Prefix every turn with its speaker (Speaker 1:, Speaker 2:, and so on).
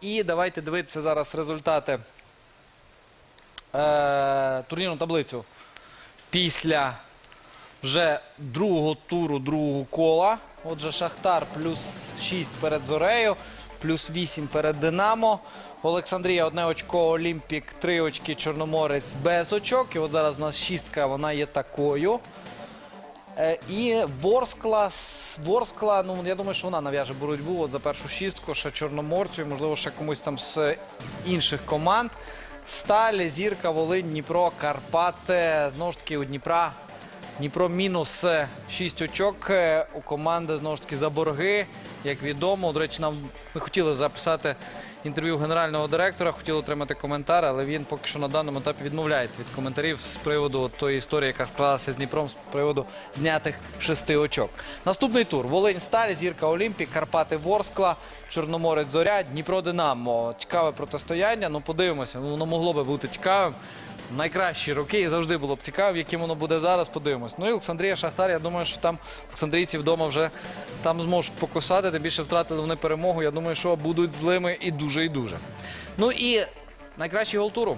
Speaker 1: І давайте дивитися зараз результати е, турнірну таблицю після вже другого туру, другого кола. Отже, Шахтар плюс 6 перед Зорею, плюс 8 перед Динамо. Олександрія одне очко, Олімпік, три очки, Чорноморець без очок. І от зараз у нас шістка, вона є такою. Е, І Ворскла, Ворскла, ну я думаю, що вона нав'яже боротьбу от за першу шістку, ще Чорноморцю, можливо, ще комусь там з інших команд. Сталь, Зірка, Волинь, Дніпро, Карпати. Знову ж таки, у Дніпра. Дніпро мінус 6 очок е, у команди знову ж таки за борги. Як відомо, до речі, нам ми хотіли записати інтерв'ю генерального директора, хотіли отримати коментар, але він поки що на даному етапі відмовляється від коментарів з приводу тої історії, яка склалася з Дніпром з приводу знятих шести очок. Наступний тур: Волинь Сталь, Зірка Олімпік, Карпати Ворскла, Чорноморець Зоря, Дніпро Динамо. Цікаве протистояння. Ну подивимося, ну, воно могло би бути цікавим. Найкращі роки і завжди було б цікаво, яким воно буде зараз. Подивимось. Ну і Олександрія Шахтар. Я думаю, що там Олександрійці вдома вже там зможуть покусати. Тим більше втратили вони перемогу. Я думаю, що будуть злими і дуже, і дуже. Ну і найкращий гол туру.